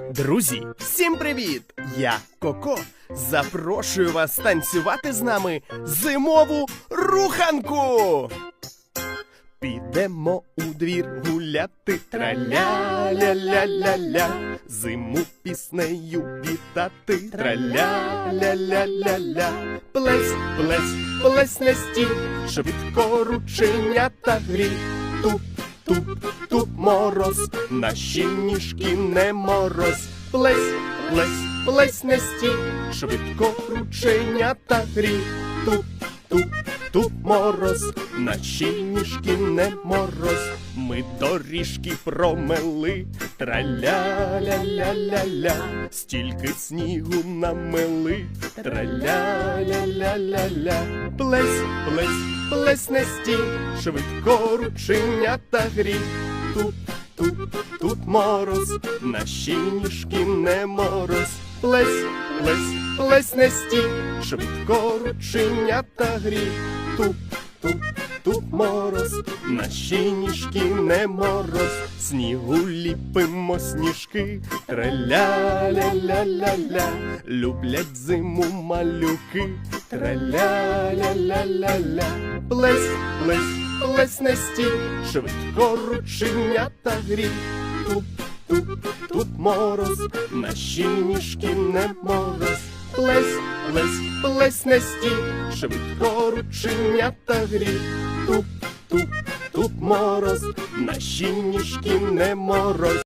Друзі, всім привіт! Я Коко. Запрошую вас танцювати з нами зимову руханку. Підемо у двір гуляти траля-ля-ля-ля-ля Зиму піснею вітати траля-ля-ля-ля-ля Плесь, плесь, плесь на стіл, швидко рученята грі туп, туп мороз, наші ніжки не мороз. Плесь, плесь, плесь на стіл, швидко рученята грі Туп, туп, туп мороз, наші ніжки не мороз, ми доріжки промели, траля-ля-ля-ля-ля, стільки снігу намели, траля-ля-ля-ля-ля, плесь, плесь, плесь на стіл, швидко рученята грі, туп, туп, туп мороз, наші ніжки не мороз, плесь, плесь, плесь на стіл, швидко рученята грі, туп, туп, туп мороз, наші ніжки не мороз, снігу ліпимо сніжки, траля-ля-ля-ля-ля, люблять зиму малюки, траля-ля-ля-ля-ля, плесь, плесь, плесь на стіл, швидко рученята грі, туп, туп, туп мороз, наші ніжки не мороз, плесь, плесь, плесь на стіл, швидко рученята грі, туп, туп, туп мороз, на ніжки не мороз.